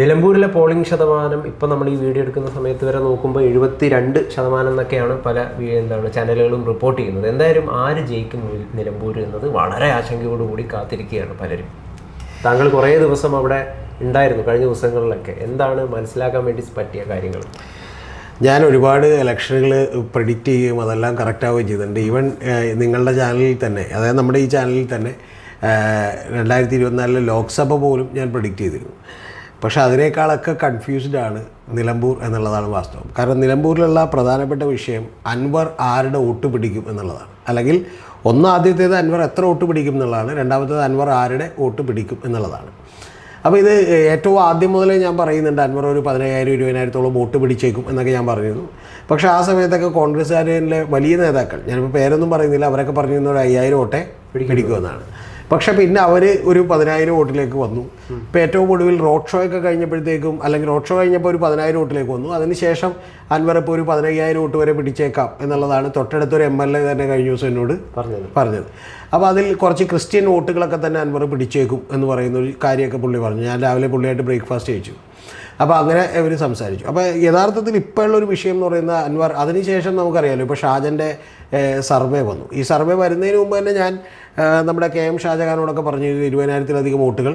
നിലമ്പൂരിലെ പോളിംഗ് ശതമാനം ഇപ്പം നമ്മൾ ഈ വീഡിയോ എടുക്കുന്ന സമയത്ത് വരെ നോക്കുമ്പോൾ എഴുപത്തി രണ്ട് ശതമാനം എന്നൊക്കെയാണ് പല എന്താണ് ചാനലുകളും റിപ്പോർട്ട് ചെയ്യുന്നത്. എന്തായാലും ആര് ജയിക്കും നിലമ്പൂർ എന്നത് വളരെ ആശങ്കയോടുകൂടി കാത്തിരിക്കുകയാണ് പലരും. താങ്കൾ കുറേ ദിവസം അവിടെ ഉണ്ടായിരുന്നു കഴിഞ്ഞ ദിവസങ്ങളിലൊക്കെ. എന്താണ് മനസ്സിലാക്കാൻ വേണ്ടി പറ്റിയ കാര്യങ്ങൾ? ഞാൻ ഒരുപാട് ഇലക്ഷനുകൾ പ്രിഡിക്റ്റ് ചെയ്യുകയും അതെല്ലാം കറക്റ്റാവുകയും ചെയ്തിട്ടുണ്ട്. ഈവൻ നിങ്ങളുടെ ചാനലിൽ തന്നെ അതായത് നമ്മുടെ ഈ ചാനലിൽ തന്നെ രണ്ടായിരത്തി ഇരുപത്തിനാലിലെ ലോക്സഭ പോലും ഞാൻ പ്രിഡിക്റ്റ് ചെയ്തിരുന്നു. പക്ഷേ അതിനേക്കാളൊക്കെ കൺഫ്യൂസ്ഡ് ആണ് നിലമ്പൂർ എന്നുള്ളതാണ് വാസ്തവം. കാരണം നിലമ്പൂരിലുള്ള പ്രധാനപ്പെട്ട വിഷയം അൻവർ ആരുടെ വോട്ട് പിടിക്കും എന്നുള്ളതാണ്. അല്ലെങ്കിൽ ഒന്ന് ആദ്യത്തേത് അൻവർ എത്ര വോട്ട് പിടിക്കും എന്നുള്ളതാണ് രണ്ടാമത്തേത് അൻവർ ആരുടെ വോട്ട് പിടിക്കും എന്നുള്ളതാണ്. അപ്പോൾ ഇത് ഏറ്റവും ആദ്യം മുതലേ ഞാൻ പറയുന്നുണ്ട് അൻവർ ഒരു പതിനയ്യായിരം ഇരുപതിനായിരത്തോളം വോട്ട് പിടിച്ചേക്കും എന്നൊക്കെ ഞാൻ പറഞ്ഞിരുന്നു പക്ഷേ ആ സമയത്തൊക്കെ കോൺഗ്രസ്സുകാരിലെ വലിയ നേതാക്കൾ ഞാനിപ്പോൾ പേരൊന്നും പറയുന്നില്ല അവരൊക്കെ പറഞ്ഞിരുന്ന ഒരു അയ്യായിരം വോട്ടെ പിടിക്കുമെന്നാണ് പക്ഷേ പിന്നെ അവർ ഒരു പതിനായിരം വോട്ടിലേക്ക് വന്നു. ഇപ്പോൾ ഏറ്റവും ഒടുവിൽ റോഡ് ഷോ ഒക്കെ കഴിഞ്ഞപ്പോഴത്തേക്കും അല്ലെങ്കിൽ റോഡ് ഷോ കഴിഞ്ഞപ്പോൾ ഒരു പതിനായിരം വോട്ടിലേക്ക് വന്നു. അതിനുശേഷം അൻവർ ഇപ്പോൾ ഒരു പതിനയ്യായിരം വോട്ട് വരെ പിടിച്ചേക്കാം എന്നുള്ളതാണ് തൊട്ടടുത്തൊരു എം എൽ എ തന്നെ കഴിഞ്ഞ ദിവസം എന്നോട് പറഞ്ഞത്. പറഞ്ഞത്. അപ്പോൾ അതിൽ കുറച്ച് ക്രിസ്ത്യൻ വോട്ടുകളൊക്കെ തന്നെ അൻവർ പിടിച്ചേക്കും എന്ന് പറയുന്ന ഒരു കാര്യമൊക്കെ പുള്ളി പറഞ്ഞു. ഞാൻ രാവിലെ പുള്ളിയായിട്ട് ബ്രേക്ക്ഫാസ്റ്റ് കഴിച്ചു. അപ്പോൾ അങ്ങനെ ഇവർ സംസാരിച്ചു. അപ്പോൾ യഥാർത്ഥത്തിൽ ഇപ്പോഴുള്ള ഒരു വിഷയം എന്ന് പറയുന്ന അൻവർ അതിനുശേഷം നമുക്കറിയാമല്ലോ ഇപ്പോൾ ഷാജന്റെ സർവേ വന്നു. ഈ സർവേ വരുന്നതിന് മുമ്പ് തന്നെ ഞാൻ നമ്മുടെ കെ എം ഷാജഹാനോടൊക്കെ പറഞ്ഞു ഇരുപതിനായിരത്തിലധികം വോട്ടുകൾ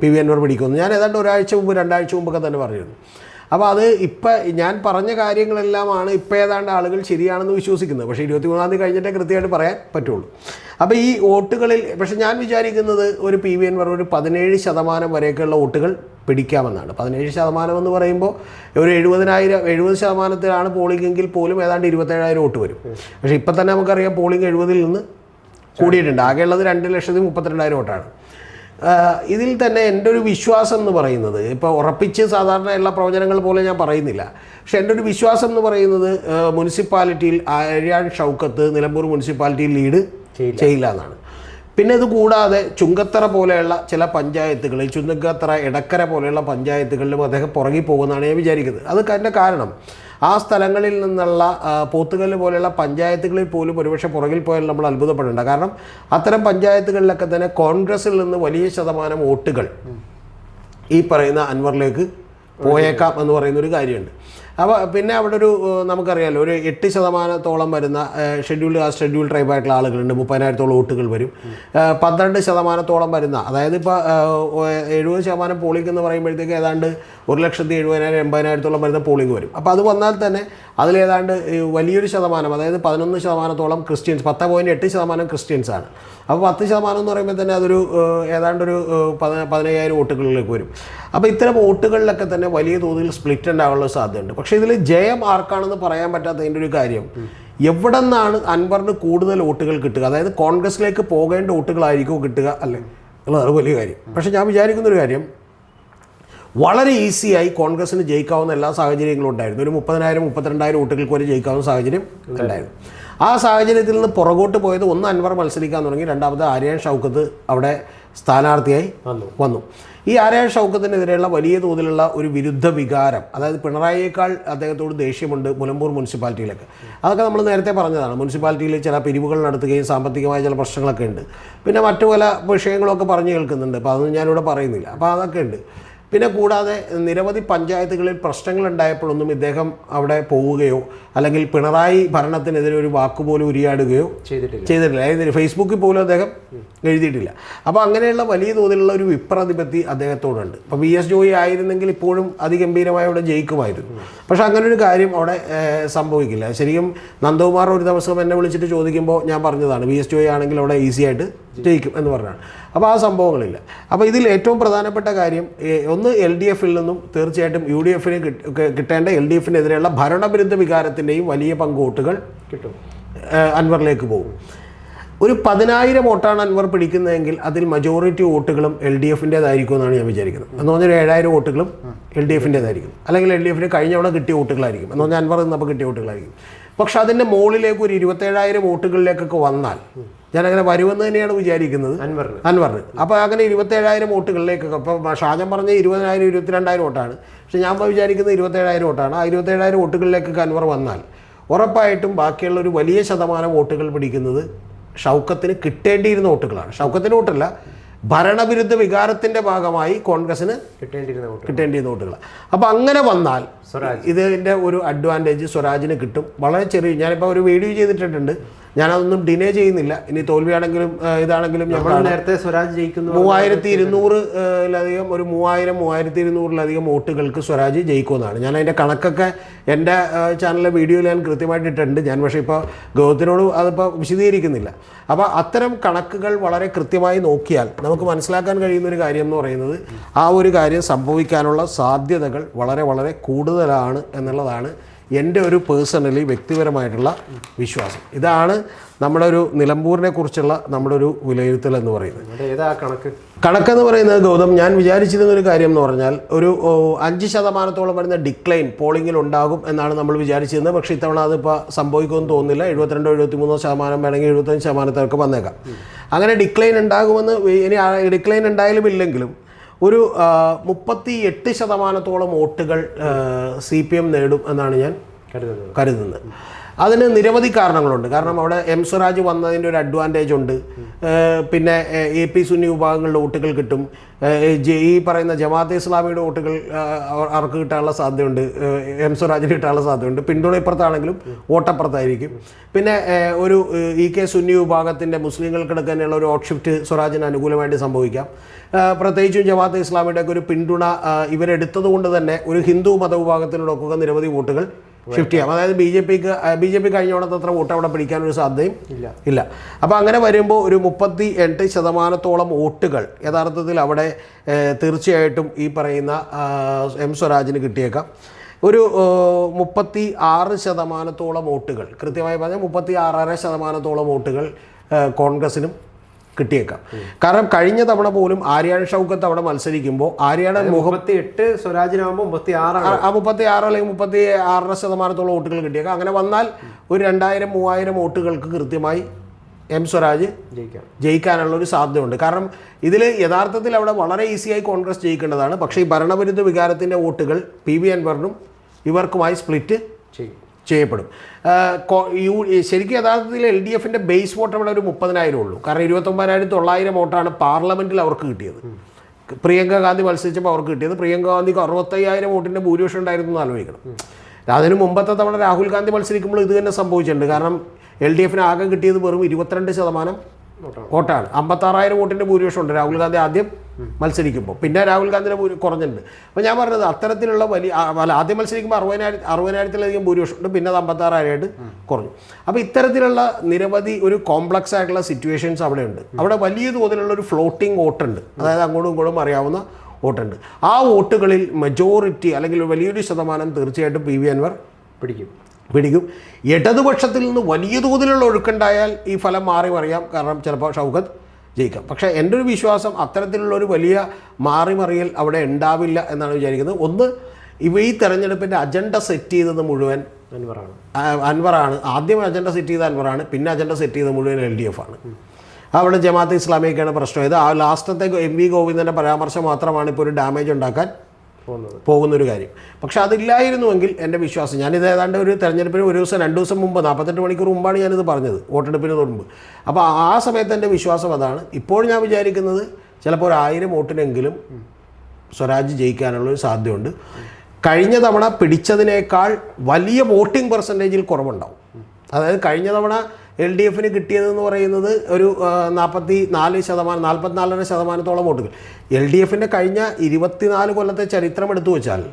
പി വി അൻവർ പിടിക്കുന്നു. ഞാൻ ഏതാണ്ട് ഒരാഴ്ച മുമ്പ് രണ്ടാഴ്ച മുമ്പൊക്കെ തന്നെ പറഞ്ഞിരുന്നു. അപ്പോൾ അത് ഇപ്പം ഞാൻ പറഞ്ഞ കാര്യങ്ങളെല്ലാമാണ് ഇപ്പം ഏതാണ്ട് ആളുകൾ ശരിയാണെന്ന് വിശ്വസിക്കുന്നത്. പക്ഷേ ഇരുപത്തി മൂന്നാം തീയതി കഴിഞ്ഞിട്ടേ കൃത്യമായിട്ട് പറയാൻ പറ്റുള്ളൂ. അപ്പോൾ ഈ വോട്ടുകളിൽ പക്ഷേ ഞാൻ വിചാരിക്കുന്നത് ഒരു പി വി എൻവർ ഒരു പതിനേഴ് ശതമാനം വരെയൊക്കെയുള്ള വോട്ടുകൾ പിടിക്കാമെന്നാണ്. പതിനേഴ് ശതമാനം എന്ന് പറയുമ്പോൾ ഒരു എഴുപതിനായിരം എഴുപത് ശതമാനത്തിലാണ് പോളിംഗ് എങ്കിൽ പോലും ഏതാണ്ട് ഇരുപത്തേഴായിരം വോട്ട് വരും. പക്ഷേ ഇപ്പം തന്നെ നമുക്കറിയാം പോളിംഗ് എഴുപതിൽ നിന്ന് കൂടിയിട്ടുണ്ട്. ആകെയുള്ളത് രണ്ട് ലക്ഷത്തി മുപ്പത്തിരണ്ടായിരം വോട്ടാണ്. ഇതിൽ തന്നെ എന്റെ ഒരു വിശ്വാസം എന്ന് പറയുന്നത് ഇപ്പോൾ ഉറപ്പിച്ച് സാധാരണ എല്ലാ പ്രവചനങ്ങൾ പോലെ ഞാൻ പറയുന്നില്ല. പക്ഷേ എന്റെ ഒരു വിശ്വാസം എന്ന് പറയുന്നത് മുനിസിപ്പാലിറ്റിയിൽ ആര്യാൺ ഷൗക്കത്ത് നിലമ്പൂർ മുനിസിപ്പാലിറ്റിയിൽ ലീഡ് ചെയ്യില്ല. എന്നാണ്. പിന്നെ ഇത് കൂടാതെ ചുങ്കത്തറ പോലെയുള്ള ചില പഞ്ചായത്തുകളിൽ ചുങ്കത്തറ ഇടക്കര പോലെയുള്ള പഞ്ചായത്തുകളിലും അദ്ദേഹം പുറകിൽ പോകുമെന്നാണ് ഞാൻ വിചാരിക്കുന്നത്. അത് അതിന്റെ കാരണം. ആ സ്ഥലങ്ങളിൽ നിന്നുള്ള പോത്തുകല്ല് പോലെയുള്ള പഞ്ചായത്തുകളിൽ പോലും ഒരുപക്ഷെ പുറകിൽ പോയാൽ നമ്മൾ അത്ഭുതപ്പെടേണ്ട. കാരണം അത്തരം പഞ്ചായത്തുകളിലൊക്കെ തന്നെ കോൺഗ്രസിൽ നിന്ന് വലിയ ശതമാനം വോട്ടുകൾ ഈ പറയുന്ന അൻവറിലേക്ക് പോയേക്കാം എന്ന് പറയുന്ന ഒരു കാര്യമുണ്ട്. അപ്പോൾ പിന്നെ അവിടെ ഒരു നമുക്കറിയാമല്ലോ ഒരു എട്ട് ശതമാനത്തോളം വരുന്ന ഷെഡ്യൂൾഡ് കാസ്റ്റ് ഷെഡ്യൂൾ ട്രൈബ് ആയിട്ടുള്ള ആളുകളുണ്ട്. മുപ്പതിനായിരത്തോളം വോട്ടുകൾ വരും. പന്ത്രണ്ട് ശതമാനത്തോളം വരുന്ന അതായത് ഇപ്പോൾ എഴുപത് ശതമാനം പോളിംഗ് എന്ന് പറയുമ്പോഴത്തേക്ക് ഏതാണ്ട് ഒരു ലക്ഷത്തി എഴുപതിനായിരം എൺപതിനായിരത്തോളം വരുന്ന പോളിംഗ് വരും. അപ്പോൾ അത് വന്നാൽ തന്നെ അതിലേതാണ്ട് വലിയൊരു ശതമാനം അതായത് പതിനൊന്ന് ശതമാനത്തോളം ക്രിസ്ത്യൻസ് പത്ത് പോയിന്റ് എട്ട് ശതമാനം ക്രിസ്ത്യൻസ് ആണ്. അപ്പോൾ പത്ത് ശതമാനം എന്ന് പറയുമ്പോൾ തന്നെ അതൊരു ഏതാണ്ടൊരു പതിനയ്യായിരം വോട്ടുകളിലേക്ക് വരും. അപ്പോൾ ഇത്തരം വോട്ടുകളിലൊക്കെ തന്നെ വലിയ തോതിൽ സ്പ്ലിറ്റ് ഉണ്ടാകാനുള്ള സാധ്യതയുണ്ട്. പക്ഷേ ഇതിൽ ജയം ആർക്കാണെന്ന് പറയാൻ പറ്റാത്തതിന്റെ ഒരു കാര്യം. എവിടെ നിന്നാണ് അൻവറിന് കൂടുതൽ വോട്ടുകൾ കിട്ടുക? അതായത് കോൺഗ്രസിലേക്ക് പോകേണ്ട വോട്ടുകളായിരിക്കും കിട്ടുക അല്ലേ? എന്നുള്ളതാണ് വലിയ കാര്യം. പക്ഷെ ഞാൻ വിചാരിക്കുന്ന ഒരു കാര്യം. വളരെ ഈസിയായി കോൺഗ്രസിന് ജയിക്കാവുന്ന എല്ലാ സാഹചര്യങ്ങളും ഉണ്ടായിരുന്നു. ഒരു മുപ്പതിനായിരം മുപ്പത്തിരണ്ടായിരം വോട്ടുകൾക്ക് വരെ ജയിക്കാവുന്ന സാഹചര്യം ഉണ്ടായിരുന്നു. ആ സാഹചര്യത്തിൽ നിന്ന് പുറകോട്ട് പോയത് ഒന്ന് അൻവർ മത്സരിക്കാൻ തുടങ്ങി. രണ്ടാമത് ആര്യൻ ഷൗക്കത്ത് അവിടെ സ്ഥാനാർത്ഥിയായി വന്നു. വന്നു. ഈ ആരായ ഷൗക്കത്തിനെതിരെയുള്ള വലിയ തോതിലുള്ള ഒരു വിരുദ്ധ വികാരം അതായത് പിണറായിയേക്കാൾ അദ്ദേഹത്തോട് ദേഷ്യമുണ്ട് മുലമ്പൂർ മുനിസിപ്പാലിറ്റിയിലൊക്കെ. അതൊക്കെ നമ്മൾ നേരത്തെ പറഞ്ഞതാണ്. മുനിസിപ്പാലിറ്റിയിൽ ചില പിരിവുകൾ നടത്തുകയും സാമ്പത്തികമായ ചില പ്രശ്നങ്ങളൊക്കെ ഉണ്ട്. പിന്നെ മറ്റു പല വിഷയങ്ങളൊക്കെ പറഞ്ഞു കേൾക്കുന്നുണ്ട്. അപ്പോൾ അതൊന്നും ഞാനിവിടെ പറയുന്നില്ല. അപ്പോൾ അതൊക്കെ ഉണ്ട്. പിന്നെ കൂടാതെ നിരവധി പഞ്ചായത്തുകളിൽ പ്രശ്നങ്ങൾ ഉണ്ടായപ്പോഴൊന്നും ഇദ്ദേഹം അവിടെ പോവുകയോ അല്ലെങ്കിൽ പിണറായി ഭരണത്തിനെതിരെ ഒരു വാക്കുപോലും ഉരിയാടുകയോ ചെയ്തിട്ടില്ല. ചെയ്തിട്ടില്ല. അതായത് ഫേസ്ബുക്കിൽ പോലും അദ്ദേഹം എഴുതിയിട്ടില്ല. അപ്പോൾ അങ്ങനെയുള്ള വലിയ തോതിലുള്ള ഒരു വിപ്രതിപത്തി അദ്ദേഹത്തോടുണ്ട്. അപ്പോൾ വി എസ് ജോയി ആയിരുന്നെങ്കിൽ ഇപ്പോഴും അതിഗംഭീരമായി അവിടെ ജയിക്കുമായിരുന്നു. പക്ഷേ അങ്ങനെ ഒരു കാര്യം അവിടെ സംഭവിക്കില്ല. ശരിക്കും നന്ദകുമാർ ഒരു ദിവസം എന്നെ വിളിച്ചിട്ട് ചോദിക്കുമ്പോൾ ഞാൻ പറഞ്ഞതാണ് വി എസ് ജോയി ആണെങ്കിൽ അവിടെ ഈസി ആയിട്ട് ജയിക്കും എന്ന് പറഞ്ഞാണ്. അപ്പോൾ ആ സംഭവങ്ങളില്ല. അപ്പോൾ ഇതിൽ ഏറ്റവും പ്രധാനപ്പെട്ട കാര്യം ഒന്ന് എൽ ഡി എഫിൽ നിന്നും തീർച്ചയായിട്ടും യു ഡി എഫിന് കിട്ടേണ്ട എൽ ഡി എഫിനെതിരെയുള്ള ഭരണവിരുദ്ധ വികാരത്തിന്റെയും വലിയ പങ്ക് വോട്ടുകൾ കിട്ടും അൻവറിലേക്ക് പോകും. ഒരു പതിനായിരം വോട്ടാണ് അൻവർ പിടിക്കുന്നതെങ്കിൽ അതിൽ മജോറിറ്റി വോട്ടുകളും എൽ ഡി എഫിന്റേതായിരിക്കും എന്നാണ് ഞാൻ വിചാരിക്കുന്നത്. എന്ന് പറഞ്ഞാൽ ഒരു ഏഴായിരം വോട്ടുകളും എൽ ഡി എഫിന്റേതായിരിക്കും അല്ലെങ്കിൽ എൽ ഡി എഫിന് കഴിഞ്ഞ തവണ കിട്ടിയ വോട്ടുകളായിരിക്കും. എന്ന് പറഞ്ഞാൽ അൻവർ നിന്നപ്പോൾ കിട്ടിയ വോട്ടുകളായിരിക്കും. പക്ഷെ അതിന്റെ മുകളിലേക്ക് ഒരു ഇരുപത്തേഴായിരം വോട്ടുകളിലേക്കൊക്കെ വന്നാൽ ഞാനങ്ങനെ വരുമെന്ന് തന്നെയാണ് വിചാരിക്കുന്നത്. അൻവർ അൻവറിന്. അപ്പോൾ അങ്ങനെ ഇരുപത്തേഴായിരം വോട്ടുകളിലേക്കൊക്കെ ഇപ്പോൾ ഷാജൻ പറഞ്ഞ ഇരുപതിനായിരം ഇരുപത്തിരണ്ടായിരം വോട്ടാണ്. പക്ഷേ ഞാൻ ഇപ്പോൾ വിചാരിക്കുന്നത് ഇരുപത്തേഴായിരം വോട്ടാണ്. ആ ഇരുപത്തേഴായിരം വോട്ടുകളിലേക്കൊക്കെ അൻവർ വന്നാൽ ഉറപ്പായിട്ടും ബാക്കിയുള്ള ഒരു വലിയ ശതമാനം വോട്ടുകൾ പിടിക്കുന്നത് ഷൗക്കത്തിന് കിട്ടേണ്ടിയിരുന്ന വോട്ടുകളാണ്. ഷൗക്കത്തിന് വോട്ടല്ല ഭരണവിരുദ്ധ വികാരത്തിന്റെ ഭാഗമായി കോൺഗ്രസിന് കിട്ടേണ്ടിയിരുന്ന കിട്ടേണ്ടിയിരുന്ന വോട്ടുകൾ അപ്പോൾ അങ്ങനെ വന്നാൽ സ്വരാജ്. ഇതിന്റെ ഒരു അഡ്വാന്റേജ് സ്വരാജിന് കിട്ടും. വളരെ ചെറിയ ഞാനിപ്പോൾ ഒരു വീഡിയോ ചെയ്തിട്ടുണ്ട് ഞാനതൊന്നും ഡിനേ ചെയ്യുന്നില്ല. ഇനി തോൽവിയാണെങ്കിലും ഇതാണെങ്കിലും ഞങ്ങൾ നമ്മൾ നേരത്തെ സ്വരാജ് ജയിക്കുന്നു മൂവായിരത്തി ഇരുന്നൂറിലധികം ഒരു മൂവായിരം മൂവായിരത്തി ഇരുന്നൂറിലധികം വോട്ടുകൾക്ക് സ്വരാജ് ജയിക്കുമെന്നാണ്. ഞാൻ അതിന്റെ കണക്കൊക്കെ എന്റെ ചാനലിലെ വീഡിയോയിൽ ഞാൻ കൃത്യമായിട്ട് ഇട്ടിട്ടുണ്ട്. ഞാൻ പക്ഷേ ഇപ്പോൾ ഗൗതത്തിനോട് അതിപ്പോൾ വിശദീകരിക്കുന്നില്ല. അപ്പോൾ അത്തരം കണക്കുകൾ വളരെ കൃത്യമായി നോക്കിയാൽ നമുക്ക് മനസ്സിലാക്കാൻ കഴിയുന്ന ഒരു കാര്യം എന്ന് പറയുന്നത് ആ ഒരു കാര്യം സംഭവിക്കാനുള്ള സാധ്യതകൾ വളരെ വളരെ കൂടുതലാണ് എന്നുള്ളതാണ്. എന്റെ ഒരു പേഴ്സണലി വ്യക്തിപരമായിട്ടുള്ള വിശ്വാസം. ഇതാണ് നമ്മുടെ ഒരു നിലമ്പൂരിനെ കുറിച്ചുള്ള നമ്മുടെ ഒരു വിലയിരുത്തൽ എന്ന് പറയുന്നത്. ഏതാ കണക്ക്? കണക്കെന്ന് പറയുന്നത് ഗൗതം ഞാൻ വിചാരിച്ചിരുന്ന ഒരു കാര്യം എന്ന് പറഞ്ഞാൽ ഒരു അഞ്ച് ശതമാനത്തോളം വരുന്ന ഡിക്ലൈൻ പോളിംഗിൽ ഉണ്ടാകും എന്നാണ് നമ്മൾ വിചാരിച്ചിരുന്നത്. പക്ഷേ ഇത്തവണ അതിപ്പോൾ സംഭവിക്കുമെന്ന് തോന്നുന്നില്ല. എഴുപത്തിരണ്ടോ എഴുപത്തിമൂന്നോ ശതമാനം വേണമെങ്കിൽ എഴുപത്തഞ്ച് ശതമാനത്തിനൊക്കെ വന്നേക്കാം. അങ്ങനെ ഡിക്ലൈൻ ഉണ്ടാകുമെന്ന് ഇനി ഡിക്ലൈൻ ഉണ്ടായാലും ഇല്ലെങ്കിലും ഒരു മുപ്പത്തി എട്ട് ശതമാനത്തോളം വോട്ടുകൾ സി പി എം നേടും എന്നാണ് ഞാൻ കരുതുന്നത്. കരുതുന്നത്. അതിന് നിരവധി കാരണങ്ങളുണ്ട്. കാരണം അവിടെ എം സ്വരാജ് വന്നതിന്റെ ഒരു അഡ്വാന്റേജ് ഉണ്ട്. പിന്നെ എ പി സുന്നി വിഭാഗങ്ങളുടെ വോട്ടുകൾ കിട്ടും. ഈ പറയുന്ന ജമാഅത്തെ ഇസ്ലാമിയുടെ വോട്ടുകൾ അവർക്ക് കിട്ടാനുള്ള സാധ്യതയുണ്ട്. എം സ്വരാജിന് കിട്ടാനുള്ള സാധ്യതയുണ്ട്. പിന്തുണ ഇപ്പുറത്താണെങ്കിലും വോട്ടപ്പുറത്തായിരിക്കും. പിന്നെ ഒരു ഇ കെ സുന്നി വിഭാഗത്തിന്റെ മുസ്ലിങ്ങൾക്കിടക്കാനുള്ള ഒരു വോട്ട് ഷിഫ്റ്റ് സ്വരാജിന് അനുകൂലമായിട്ട് സംഭവിക്കാം. പ്രത്യേകിച്ചും ജമാഅത്തെ ഇസ്ലാമിയുടെ ഒക്കെ ഒരു പിന്തുണ ഇവരെടുത്തത് കൊണ്ട് തന്നെ ഒരു ഹിന്ദു മതവിഭാഗത്തിനോടൊക്കെ നിരവധി വോട്ടുകൾ ഷിഫ്റ്റ് ചെയ്യാം. അതായത് ബി ജെ പിക്ക് ബി ജെ പി കഴിഞ്ഞ അത്ര വോട്ട് അവിടെ പിടിക്കാനൊരു സാധ്യതയും ഇല്ല. ഇല്ല. അപ്പോൾ അങ്ങനെ വരുമ്പോൾ ഒരു മുപ്പത്തി എട്ട് ശതമാനത്തോളം വോട്ടുകൾ യഥാർത്ഥത്തിൽ അവിടെ തീർച്ചയായിട്ടും ഈ പറയുന്ന എം സ്വരാജിന് കിട്ടിയേക്കാം. ഒരു മുപ്പത്തി ആറ് ശതമാനത്തോളം വോട്ടുകൾ കൃത്യമായി പറഞ്ഞാൽ മുപ്പത്തി ആറര ശതമാനത്തോളം വോട്ടുകൾ കോൺഗ്രസിനും കിട്ടിയേക്കാം. കാരണം കഴിഞ്ഞ തവണ പോലും ആര്യാൺ ഷൗക്കത്ത് അവിടെ മത്സരിക്കുമ്പോൾ ആര്യാണ് മുപ്പത്തി എട്ട് സ്വരാജിനാകുമ്പോൾ മുപ്പത്തി ആറാണ് ആ- ആ മുപ്പത്തി ആറ് അല്ലെങ്കിൽ മുപ്പത്തി ആറര ശതമാനത്തോളം വോട്ടുകൾ കിട്ടിയേക്കാം. അങ്ങനെ വന്നാൽ ഒരു രണ്ടായിരം മൂവായിരം വോട്ടുകൾക്ക് കൃത്യമായി എം സ്വരാജ് ജയിക്കാം. ജയിക്കാനുള്ള ഒരു സാധ്യതയുണ്ട്. കാരണം ഇതിൽ യഥാർത്ഥത്തിൽ അവിടെ വളരെ ഈസിയായി കോൺഗ്രസ് ജയിക്കേണ്ടതാണ്. പക്ഷേ ഈ ഭരണവിരുദ്ധ വികാരത്തിന്റെ വോട്ടുകൾ പി വി അൻവറിനും ഇവർക്കുമായി സ്പ്ലിറ്റ് ചെയ്യും. ചെയ്യപ്പെടും. യു ശരിക്കും യഥാർത്ഥത്തിൽ എൽ ഡി എഫിന്റെ ബേസ് വോട്ട് അവിടെ ഒരു മുപ്പതിനായിരം ഉള്ളൂ. കാരണം ഇരുപത്തൊമ്പതിനായിരത്തി തൊള്ളായിരം വോട്ടാണ് പാർലമെന്റിൽ അവർക്ക് കിട്ടിയത്. പ്രിയങ്ക ഗാന്ധി മത്സരിച്ചപ്പോൾ അവർക്ക് കിട്ടിയത്. പ്രിയങ്ക ഗാന്ധിക്ക് അറുപത്തയ്യായിരം വോട്ടിന്റെ ഭൂരിപക്ഷം ഉണ്ടായിരുന്നു എന്ന് ആലോചിക്കണം. അതിന് മുമ്പത്തെ തവണ രാഹുൽ ഗാന്ധി മത്സരിക്കുമ്പോൾ ഇത് തന്നെ സംഭവിച്ചിട്ടുണ്ട്. കാരണം എൽ ഡി എഫിന് ആകെ കിട്ടിയത് വെറും ഇരുപത്തിരണ്ട് ശതമാനം. വോട്ടാണ്. അമ്പത്താറായിരം വോട്ടിന്റെ ഭൂരിപക്ഷം ഉണ്ട്. രാഹുൽ ഗാന്ധി ആദ്യം മത്സരിക്കുമ്പോൾ. പിന്നെ രാഹുൽ ഗാന്ധിയുടെ ഭൂരി കുറഞ്ഞിട്ടുണ്ട്. അപ്പോൾ ഞാൻ പറഞ്ഞത് അത്തരത്തിലുള്ള വലിയ അല്ല ആദ്യം മത്സരിക്കുമ്പോൾ അറുപതിനായിരം അറുപതിനായിരത്തിലധികം ഭൂരിപക്ഷം ഉണ്ട്. പിന്നെ അത് അമ്പത്താറായിരമായിട്ട് കുറഞ്ഞു. അപ്പോൾ ഇത്തരത്തിലുള്ള നിരവധി ഒരു കോംപ്ലക്സ് ആയിട്ടുള്ള സിറ്റുവേഷൻസ് അവിടെ ഉണ്ട് അവിടെ വലിയ തോതിലുള്ള ഒരു ഫ്ലോട്ടിംഗ് വോട്ടുണ്ട് അതായത് അങ്ങോട്ടും ഇങ്ങോട്ടും അറിയാവുന്ന വോട്ടുണ്ട് ആ വോട്ടുകളിൽ മെജോറിറ്റി അല്ലെങ്കിൽ വലിയൊരു ശതമാനം തീർച്ചയായിട്ടും പി വി അൻവർ പിടിക്കും. പിടിക്കും. ഇടതുപക്ഷത്തിൽ നിന്ന് വലിയ തോതിലുള്ള ഒഴുക്കുണ്ടായാൽ ഈ ഫലം മാറി മറിയാം കാരണം ചിലപ്പോൾ ഷൗക്കത്ത് ജയിക്കാം. പക്ഷേ എന്റെ ഒരു വിശ്വാസം അത്തരത്തിലുള്ള ഒരു വലിയ മാറിമറിയൽ അവിടെ ഉണ്ടാവില്ല എന്നാണ് വിചാരിക്കുന്നത്. ഒന്ന് ഇവ ഈ തെരഞ്ഞെടുപ്പിന്റെ അജണ്ട സെറ്റ് ചെയ്തത് മുഴുവൻ അൻവറാണ്. അൻവറാണ്. ആദ്യം അജണ്ട സെറ്റ് ചെയ്ത അൻവറാണ് പിന്നെ അജണ്ട സെറ്റ് ചെയ്ത മുഴുവൻ എൽ ഡി എഫ് ആണ്. അവിടെ ജമാഅത്ത് ഇസ്ലാമിയൊക്കെയാണ് പ്രശ്നം. ഇത് ആ ലാസ്റ്റത്തെ എം വി ഗോവിന്ദന്റെ പരാമർശം മാത്രമാണ് ഇപ്പോൾ ഒരു ഡാമേജ് ഉണ്ടാക്കാൻ പോകുന്നൊരു കാര്യം. പക്ഷെ അതില്ലായിരുന്നുവെങ്കിൽ എന്റെ വിശ്വാസം ഞാനിത് ഏതാണ്ട് ഒരു തെരഞ്ഞെടുപ്പിന് ഒരു ദിവസം രണ്ട് ദിവസം മുമ്പ് നാൽപ്പത്തെട്ട് മണിക്കൂർ മുമ്പാണ് ഞാനിത് പറഞ്ഞത് വോട്ടെടുപ്പിന് മുമ്പ്. അപ്പോൾ ആ സമയത്ത് എന്റെ വിശ്വാസം അതാണ്. ഇപ്പോൾ ഞാൻ വിചാരിക്കുന്നത് ചിലപ്പോൾ ഒരു ആയിരം വോട്ടിനെങ്കിലും സ്വരാജ് ജയിക്കാനുള്ളൊരു സാധ്യതയുണ്ട്. കഴിഞ്ഞ തവണ പിടിച്ചതിനേക്കാൾ വലിയ വോട്ടിംഗ് പെർസെന്റേജിൽ കുറവുണ്ടാവും. അതായത് കഴിഞ്ഞ തവണ എൽ ഡി എഫിന് കിട്ടിയതെന്ന് പറയുന്നത് ഒരു നാൽപ്പത്തി നാല് ശതമാനം നാൽപ്പത്തിനാലര ശതമാനത്തോളം വോട്ടുകൾ. എൽ ഡി എഫിന്റെ കഴിഞ്ഞ ഇരുപത്തിനാല് കൊല്ലത്തെ ചരിത്രം എടുത്തു വെച്ചാൽ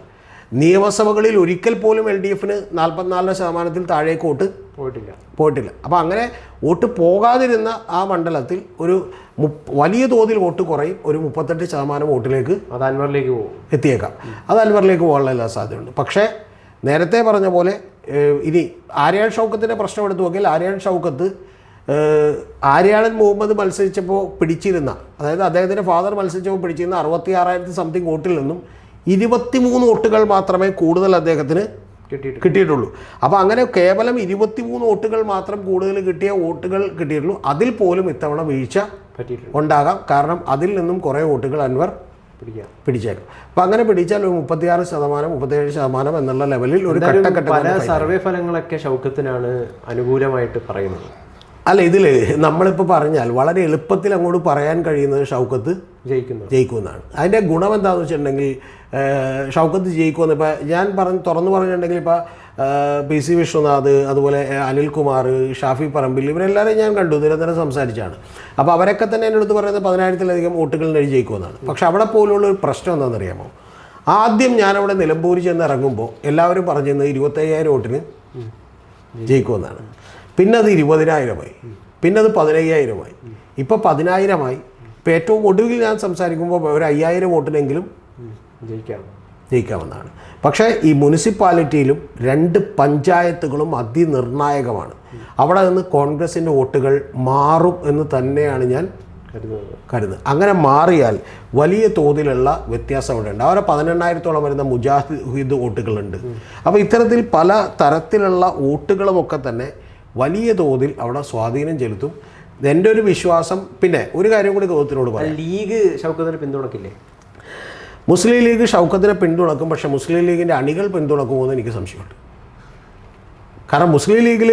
നിയമസഭകളിൽ ഒരിക്കൽ പോലും എൽ ഡി എഫിന് നാൽപ്പത്തിനാലര ശതമാനത്തിൽ താഴേക്ക് വോട്ട് പോയിട്ടില്ല. പോയിട്ടില്ല. അപ്പോൾ അങ്ങനെ വോട്ട് പോകാതിരുന്ന ആ മണ്ഡലത്തിൽ ഒരു വലിയ തോതിൽ വോട്ട് കുറയും. ഒരു മുപ്പത്തെട്ട് ശതമാനം വോട്ടിലേക്ക് അത് അൻവറിലേക്ക് പോകും. എത്തിയേക്കാം. അത് അൻവറിലേക്ക് പോകാനുള്ള എല്ലാ സാധ്യതയുണ്ട്. പക്ഷേ നേരത്തെ പറഞ്ഞ പോലെ ഇനി ആര്യാൻ ഷൗക്കത്തിന്റെ പ്രശ്നം എടുത്തു നോക്കിയാൽ ആര്യാൻ ഷൗക്കത്ത് ആര്യാണൻ മുഹമ്മദ് മത്സരിച്ചപ്പോൾ പിടിച്ചിരുന്ന അതായത് അദ്ദേഹത്തിന്റെ ഫാദർ മത്സരിച്ചപ്പോൾ പിടിച്ചിരുന്ന അറുപത്തി ആറായിരത്തി സംതിങ് വോട്ടിൽ നിന്നും ഇരുപത്തിമൂന്ന് വോട്ടുകൾ മാത്രമേ കൂടുതൽ അദ്ദേഹത്തിന് കിട്ടിയിട്ട് കിട്ടിയിട്ടുള്ളൂ. അപ്പോൾ അങ്ങനെ കേവലം ഇരുപത്തിമൂന്ന് വോട്ടുകൾ മാത്രം കൂടുതൽ കിട്ടിയ വോട്ടുകൾ കിട്ടിയിട്ടുള്ളൂ. അതിൽ പോലും ഇത്തവണ വീഴ്ച ഉണ്ടാകാം. കാരണം അതിൽ നിന്നും കുറേ വോട്ടുകൾ അൻവർ പിടിച്ചേക്കും. അപ്പം അങ്ങനെ പിടിച്ചാൽ ഒരു മുപ്പത്തിയാറ് ശതമാനം മുപ്പത്തിയേഴ് ശതമാനം എന്നുള്ള ലെവലിൽ ഒരു പല സർവേ ഫലങ്ങളൊക്കെ ഷൗക്കത്തിനാണ് അനുകൂലമായിട്ട് പറയുന്നത്. അല്ല ഇതിൽ നമ്മളിപ്പോൾ പറഞ്ഞാൽ വളരെ എളുപ്പത്തിൽ അങ്ങോട്ട് പറയാൻ കഴിയുന്നത് ഷൗക്കത്ത് ജയിക്കുന്നു. ജയിക്കുമെന്നാണ്. അതിന്റെ ഗുണം എന്താണെന്ന് വെച്ചിട്ടുണ്ടെങ്കിൽ ഷൗക്കത്ത് ജയിക്കുമെന്ന് ഇപ്പോൾ ഞാൻ പറഞ്ഞ് തുറന്നു പറഞ്ഞിട്ടുണ്ടെങ്കിൽ ഇപ്പോൾ പി സി വിശ്വനാഥ് അതുപോലെ അനിൽകുമാർ ഷാഫി പറമ്പിൽ ഇവരെല്ലാവരെയും ഞാൻ കണ്ടു നിരന്തരം സംസാരിച്ചാണ്. അപ്പോൾ അവരൊക്കെ തന്നെ എന്റെ അടുത്ത് പറയുന്നത് പതിനായിരത്തിലധികം വോട്ടുകൾ നേടി ജയിക്കുമെന്നാണ് പക്ഷെ അവിടെ പോലുള്ള ഒരു പ്രശ്നം എന്താണെന്നറിയാമോ? ആദ്യം ഞാനവിടെ നിലമ്പൂർ ചെന്ന് ഇറങ്ങുമ്പോൾ എല്ലാവരും പറഞ്ഞിരുന്നത് ഇരുപത്തയ്യായിരം വോട്ടിന് ജയിക്കുമെന്നാണ്. പിന്നെ അത് ഇരുപതിനായിരമായി. പിന്നെ അത് പതിനയ്യായിരമായി. ഇപ്പോൾ പതിനായിരമായി. ഇപ്പോൾ ഏറ്റവും ഒടുവിൽ ഞാൻ സംസാരിക്കുമ്പോൾ ഒരു അയ്യായിരം വോട്ടിനെങ്കിലും ജയിക്കാം. ജയിക്കാമെന്നാണ് പക്ഷേ ഈ മുനിസിപ്പാലിറ്റിയിലും രണ്ട് പഞ്ചായത്തുകളും അതിനിർണായകമാണ്. അവിടെ നിന്ന് കോൺഗ്രസിന്റെ വോട്ടുകൾ മാറും എന്ന് തന്നെയാണ് ഞാൻ കരുതുന്നത്. കരുതുന്നത്. അങ്ങനെ മാറിയാൽ വലിയ തോതിലുള്ള വ്യത്യാസം അവിടെ ഉണ്ട്. അവരെ പതിനെണ്ണായിരത്തോളം വരുന്ന മുജാഹിദ് വോട്ടുകളുണ്ട്. അപ്പോൾ ഇത്തരത്തിൽ പല തരത്തിലുള്ള വോട്ടുകളുമൊക്കെ തന്നെ വലിയ തോതിൽ അവിടെ സ്വാധീനം ചെലുത്തും. എന്റെ ഒരു വിശ്വാസം പിന്നെ ഒരു കാര്യം കൂടി ഗൗതത്തിനോട് പറയാം. ലീഗ് ശൗക്കത്തിന് പിന്തുണക്കില്ലേ മുസ്ലിം ലീഗ് ഷൗക്കത്തിനെ പിന്തുണക്കും പക്ഷേ മുസ്ലിം ലീഗിന്റെ അണികൾ പിന്തുണക്കുമോ എന്ന് എനിക്ക് സംശയമുണ്ട്. കാരണം മുസ്ലിം ലീഗിൽ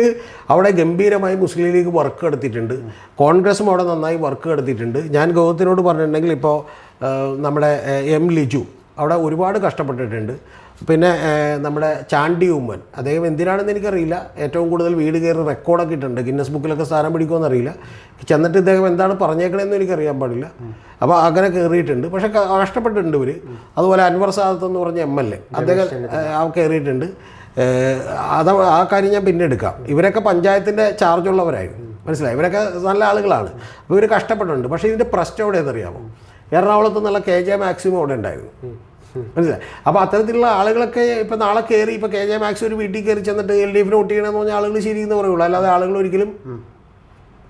അവിടെ ഗംഭീരമായി മുസ്ലിം ലീഗ് വർക്ക് എടുത്തിട്ടുണ്ട്. കോൺഗ്രസും അവിടെ നന്നായി വർക്ക് എടുത്തിട്ടുണ്ട്. ഞാൻ ഗൗതത്തിനോട് പറഞ്ഞിട്ടുണ്ടെങ്കിൽ ഇപ്പോൾ നമ്മുടെ എം ലിജു അവിടെ ഒരുപാട് കഷ്ടപ്പെട്ടിട്ടുണ്ട്. പിന്നെ നമ്മുടെ ചാണ്ടി ഉമ്മൻ. അദ്ദേഹം എന്തിനാണെന്ന് എനിക്കറിയില്ല. ഏറ്റവും കൂടുതൽ വീട് കയറി റെക്കോർഡൊക്കെ ഇട്ടുണ്ട് ഗിന്നസ് ബുക്കിലൊക്കെ സ്ഥാനം പിടിക്കുമെന്ന് അറിയില്ല ചെന്നിട്ട് ഇദ്ദേഹം എന്താണ് പറഞ്ഞേക്കണമെന്ന് എനിക്കറിയാൻ പാടില്ല. അപ്പോൾ അങ്ങനെ കയറിയിട്ടുണ്ട് പക്ഷേ കഷ്ടപ്പെട്ടിട്ടുണ്ട് ഇവർ അതുപോലെ അൻവർ സാദത്ത് എന്ന് പറഞ്ഞ എം എൽ എ. അദ്ദേഹം കയറിയിട്ടുണ്ട് അത് ആ കാര്യം ഞാൻ പിന്നെ എടുക്കാം. ഇവരൊക്കെ പഞ്ചായത്തിന്റെ ചാർജുള്ളവരായിരുന്നു മനസ്സിലായി? ഇവരൊക്കെ നല്ല ആളുകളാണ്. അപ്പോൾ ഇവർ കഷ്ടപ്പെട്ടിട്ടുണ്ട്. പക്ഷേ ഇതിന്റെ പ്രശ്നം എവിടെയെന്നറിയാമോ എറണാകുളത്ത് നിന്നുള്ള കെ ജെ മാക്സിമം അവിടെ ഉണ്ടായിരുന്നു. മനസ്സിലായി? അപ്പോൾ അത്തരത്തിലുള്ള ആളുകളൊക്കെ ഇപ്പോൾ നാളെ കയറി ഇപ്പോൾ കെ ജെ മാക്സ് ഒരു വീട്ടിൽ കയറി ചെന്നിട്ട് എൽ ഡി എഫിന് വോട്ട് ചെയ്യണമെന്ന് പറഞ്ഞാൽ ആളുകൾ ശരിയെന്ന് പറയുള്ളൂ. അല്ലാതെ ആളുകൾ ഒരിക്കലും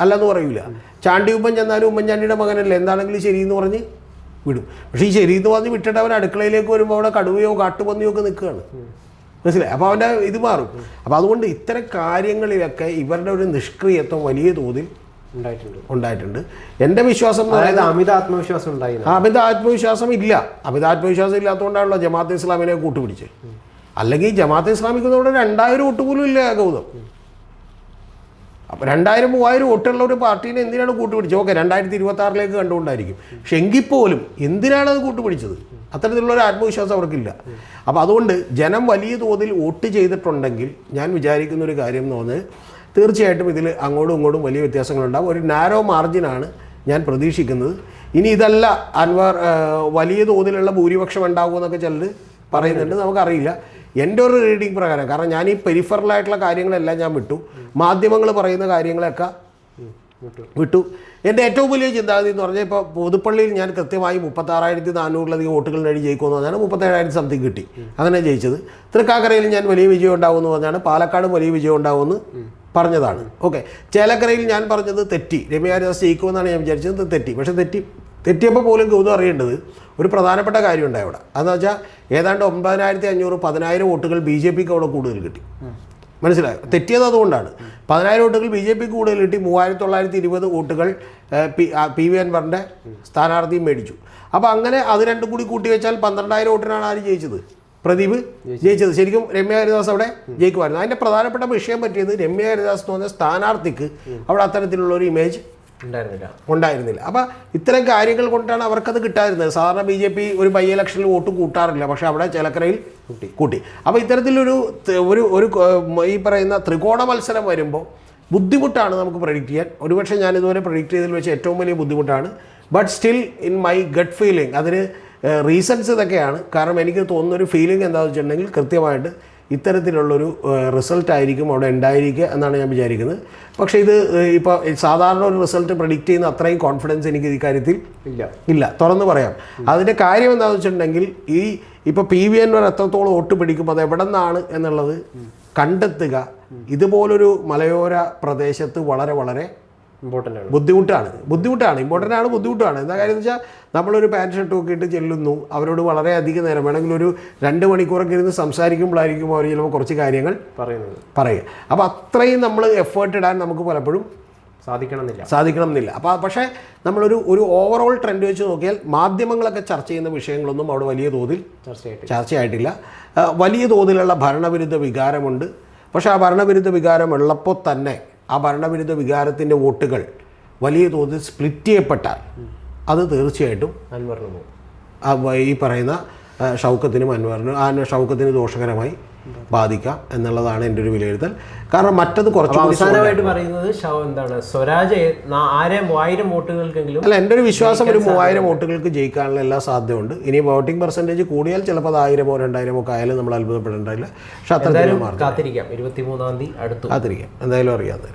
അല്ലെന്ന് പറയൂല. ചാണ്ടി ഉമ്മൻ ചെന്നാലും ഉമ്മൻചാണ്ടിയുടെ മകനല്ലേ എന്താണെങ്കിലും ശരിയെന്ന് പറഞ്ഞ് വിടും. പക്ഷേ ഈ ശരിയെന്ന് പറഞ്ഞ് വിട്ടിട്ട് അവൻ അടുക്കളയിലേക്ക് വരുമ്പോൾ അവിടെ കടുവയോ കാട്ടുപന്നിയോ ഒക്കെ നിൽക്കുകയാണ്. മനസ്സിലായി? അപ്പോൾ അവന്റെ ഇത് മാറും. അപ്പോൾ അതുകൊണ്ട് ഇത്തരം കാര്യങ്ങളിലൊക്കെ ഇവരുടെ ഒരു നിഷ്ക്രിയത്വം വലിയ തോതിൽ ഉണ്ടായിട്ടുണ്ട്. എന്റെ വിശ്വാസം അതായത് അമിത ആത്മവിശ്വാസം ഉണ്ടായി അമിത ആത്മവിശ്വാസം ഇല്ല. അമിത ആത്മവിശ്വാസം ഇല്ലാത്തതുകൊണ്ടാണല്ലോ ജമാഅത്ത് ഇസ്ലാമിനെ കൂട്ടുപിടിച്ച്. അല്ലെങ്കിൽ ജമാഅത്ത് ഇസ്ലാമിക്ക് ഇവിടെ രണ്ടായിരം വോട്ട് പോലും ഇല്ല ഗൗതം. അപ്പോൾ രണ്ടായിരം മൂവായിരം വോട്ടുള്ള ഒരു പാർട്ടീനെ എന്തിനാണ് കൂട്ടുപിടിച്ചത്? ഓക്കെ രണ്ടായിരത്തി ഇരുപത്തി ആറിലേക്ക് കണ്ടുകൊണ്ടായിരിക്കും പക്ഷെ എങ്കിൽ പോലും എന്തിനാണ് അത് കൂട്ടുപിടിച്ചത്? അത്തരത്തിലുള്ള ഒരു ആത്മവിശ്വാസം അവർക്കില്ല. അപ്പോൾ അതുകൊണ്ട് ജനം വലിയ തോതിൽ വോട്ട് ചെയ്തിട്ടുണ്ടെങ്കിൽ ഞാൻ വിചാരിക്കുന്ന ഒരു കാര്യം എന്ന് പറഞ്ഞാൽ തീർച്ചയായിട്ടും ഇതിൽ അങ്ങോട്ടും ഇങ്ങോട്ടും വലിയ വ്യത്യാസങ്ങളുണ്ടാകും ഒരു നാരോ മാർജിനാണ് ഞാൻ പ്രതീക്ഷിക്കുന്നത്. ഇനി ഇതല്ല അൻവർ വലിയ തോതിലുള്ള ഭൂരിപക്ഷം ഉണ്ടാകുമെന്നൊക്കെ ചിലർ പറയുന്നുണ്ട്. നമുക്കറിയില്ല. എന്റെ ഒരു റീഡിംഗ് പ്രകാരം കാരണം ഞാൻ ഈ പെരിഫറലായിട്ടുള്ള കാര്യങ്ങളെല്ലാം ഞാൻ വിട്ടു. മാധ്യമങ്ങൾ പറയുന്ന കാര്യങ്ങളൊക്കെ വിട്ടു. എന്റെ ഏറ്റവും വലിയ ചിന്താഗതി എന്ന് പറഞ്ഞാൽ ഇപ്പോൾ പുതുപ്പള്ളിയിൽ ഞാൻ കൃത്യമായി മുപ്പത്താറായിരത്തി നാനൂറിലധികം വോട്ടുകൾ നേടി ജയിക്കുമെന്ന് പറഞ്ഞാണ് മുപ്പത്തേഴായിരത്തി സംതിങ് കിട്ടി. അങ്ങനെ ജയിച്ചത്. തൃക്കാക്കരയിൽ ഞാൻ വലിയ വിജയം ഉണ്ടാവുമെന്ന് പറഞ്ഞാണ് പാലക്കാടും വലിയ വിജയം ഉണ്ടാവുമെന്ന് പറഞ്ഞതാണ്. ഓക്കെ. ചേലക്കരയിൽ ഞാൻ പറഞ്ഞത് തെറ്റി. രമ്യാരിദാസ് ജയിക്കുമെന്നാണ് ഞാൻ വിചാരിച്ചത് തെറ്റി. പക്ഷെ തെറ്റി. തെറ്റിയപ്പോൾ പോലും ഗൗതം അറിയേണ്ടത് ഒരു പ്രധാനപ്പെട്ട കാര്യമുണ്ടായി അവിടെ. അതെന്ന് വെച്ചാൽ ഏതാണ്ട് ഒമ്പതിനായിരത്തി അഞ്ഞൂറ് പതിനായിരം വോട്ടുകൾ ബി ജെ പിക്ക് അവിടെ കൂടുതൽ കിട്ടി. മനസ്സിലായോ? തെറ്റിയത് അതുകൊണ്ടാണ്. പതിനായിരം വോട്ടുകൾ ബി ജെ പിക്ക് കൂടുതൽ കിട്ടി. മൂവായിരത്തി തൊള്ളായിരത്തി ഇരുപത് വോട്ടുകൾ പി വി അൻവറിന്റെ സ്ഥാനാർത്ഥിയും മേടിച്ചു. അപ്പോൾ അങ്ങനെ അത് രണ്ടും കൂടി കൂട്ടി വെച്ചാൽ പന്ത്രണ്ടായിരം വോട്ടിനാണ് ആര് ജയിച്ചത്? പ്രദീപ് ജയിച്ചത്. ശരിക്കും രമ്യ ഹരിദാസ് അവിടെ ജയിക്കുമായിരുന്നു. അതിന്റെ പ്രധാനപ്പെട്ട വിഷയം പറ്റിയത് രമ്യ ഹരിദാസ് എന്ന് പറഞ്ഞ സ്ഥാനാർത്ഥിക്ക് അവിടെ അത്തരത്തിലുള്ള ഒരു ഇമേജ് ഉണ്ടായിരുന്നില്ല. ഉണ്ടായിരുന്നില്ല. അപ്പോൾ ഇത്തരം കാര്യങ്ങൾ കൊണ്ടാണ് അവർക്കത് കിട്ടാതിരുന്നത്. സാധാരണ ബി ജെ പി ഒരു ബൈ ഇലക്ഷനിൽ വോട്ട് കൂട്ടാറില്ല. പക്ഷേ അവിടെ ചേലക്കരയിൽ കൂട്ടി. കൂട്ടി. അപ്പോൾ ഇത്തരത്തിലൊരു ഒരു ഒരു ഈ പറയുന്ന ത്രികോണ മത്സരം വരുമ്പോൾ ബുദ്ധിമുട്ടാണ് നമുക്ക് പ്രൊഡിക്റ്റ് ചെയ്യാൻ. ഒരുപക്ഷെ ഞാൻ ഇതുവരെ പ്രൊഡിക്റ്റ് ചെയ്തതിൽ വെച്ച് ഏറ്റവും വലിയ ബുദ്ധിമുട്ടാണ്. But still in my gut feeling അതിന് റീസൺസ് ഇതൊക്കെയാണ്. കാരണം എനിക്ക് തോന്നുന്ന ഒരു ഫീലിംഗ് എന്താണെന്ന് വെച്ചിട്ടുണ്ടെങ്കിൽ കൃത്യമായിട്ട് ഇത്തരത്തിലുള്ളൊരു റിസൾട്ട് ആയിരിക്കും അവിടെ ഉണ്ടായിരിക്കുക എന്നാണ് ഞാൻ വിചാരിക്കുന്നത്. പക്ഷേ ഇത് ഇപ്പോൾ സാധാരണ ഒരു റിസൾട്ട് പ്രഡിക്റ്റ് ചെയ്യുന്ന അത്രയും കോൺഫിഡൻസ് എനിക്ക് ഈ കാര്യത്തിൽ ഇല്ല. ഇല്ല. തുറന്ന് പറയാം. അതിന്റെ കാര്യം എന്താണെന്ന് വെച്ചിട്ടുണ്ടെങ്കിൽ ഈ ഇപ്പോൾ പി വി എൻ എത്രത്തോളം വോട്ട് പിടിക്കും അത് എവിടെ നിന്നാണ് എന്നുള്ളത് കണ്ടെത്തുക. ഇതുപോലൊരു മലയോര പ്രദേശത്ത് വളരെ വളരെ ബുദ്ധിമുട്ടാണ്. ബുദ്ധിമുട്ടാണ്. ഇമ്പോർട്ടന്റ് ആണ് ബുദ്ധിമുട്ടാണ്. എന്താ കാര്യം എന്ന് വെച്ചാൽ നമ്മളൊരു പാന്റ് ഷർട്ടും നോക്കിയിട്ട് ഇട്ട് ചെല്ലുന്നു. അവരോട് വളരെ അധികം നേരം വേണമെങ്കിൽ ഒരു രണ്ട് മണിക്കൂറൊക്കെ ഇരുന്ന് സംസാരിക്കുമ്പോഴായിരിക്കും അവർ ചിലപ്പോൾ കുറച്ച് കാര്യങ്ങൾ പറയുന്നത്. പറയുക. അപ്പോൾ അത്രയും നമ്മൾ എഫേർട്ട് ഇടാൻ നമുക്ക് പലപ്പോഴും സാധിക്കണമെന്നില്ല. സാധിക്കണം എന്നില്ല അപ്പോൾ പക്ഷേ നമ്മളൊരു ഒരു ഓവറോൾ ട്രെൻഡ് വെച്ച് നോക്കിയാൽ മാധ്യമങ്ങളൊക്കെ ചർച്ച ചെയ്യുന്ന വിഷയങ്ങളൊന്നും അവിടെ വലിയ തോതിൽ ചർച്ചയായിട്ട് ചർച്ചയായിട്ടില്ല. വലിയ തോതിലുള്ള ഭരണവിരുദ്ധ വികാരമുണ്ട്. പക്ഷേ ആ ഭരണവിരുദ്ധ വികാരം ഉള്ളപ്പോൾ തന്നെ ആ ഭരണവിരുദ്ധ വികാരത്തിന്റെ വോട്ടുകൾ വലിയ തോതിൽ സ്പ്ലിറ്റ് ചെയ്യപ്പെട്ടാൽ അത് തീർച്ചയായിട്ടും അൻവറിന് പോകും. ഈ പറയുന്ന ഷൗക്കത്തിനും അൻവറിനും ആ ഷൗക്കത്തിന് ദോഷകരമായി ബാധിക്കാം എന്നുള്ളതാണ് എന്റെ ഒരു വിലയിരുത്തൽ. കാരണം മറ്റത് കുറച്ച് അവസാനമായിട്ട് പറയുന്നത് എന്താണ്? സ്വരാജ് ആരെ ആയിരം ആയിരം വോട്ടുകൾക്കെങ്കിലും അല്ല എന്റെ ഒരു വിശ്വാസം ഒരു മൂവായിരം വോട്ടുകൾക്ക് ജയിക്കാനുള്ള എല്ലാ സാധ്യതയുണ്ട്. ഇനി വോട്ടിംഗ് പെർസെന്റേജ് കൂടിയാൽ ചിലപ്പോൾ അത് ആയിരമോ രണ്ടായിരമോ ഒക്കെ ആയാലും നമ്മൾ അത്ഭുതപ്പെടേണ്ടതില്ല. പക്ഷെ അത്രയും എന്തായാലും ഇരുപത്തി കാത്തിരിക്കാം. ഇരുപത്തിമൂന്നാം തീയതി അടുത്ത്. കാത്തിരിക്കാം. എന്തായാലും അറിയാതെ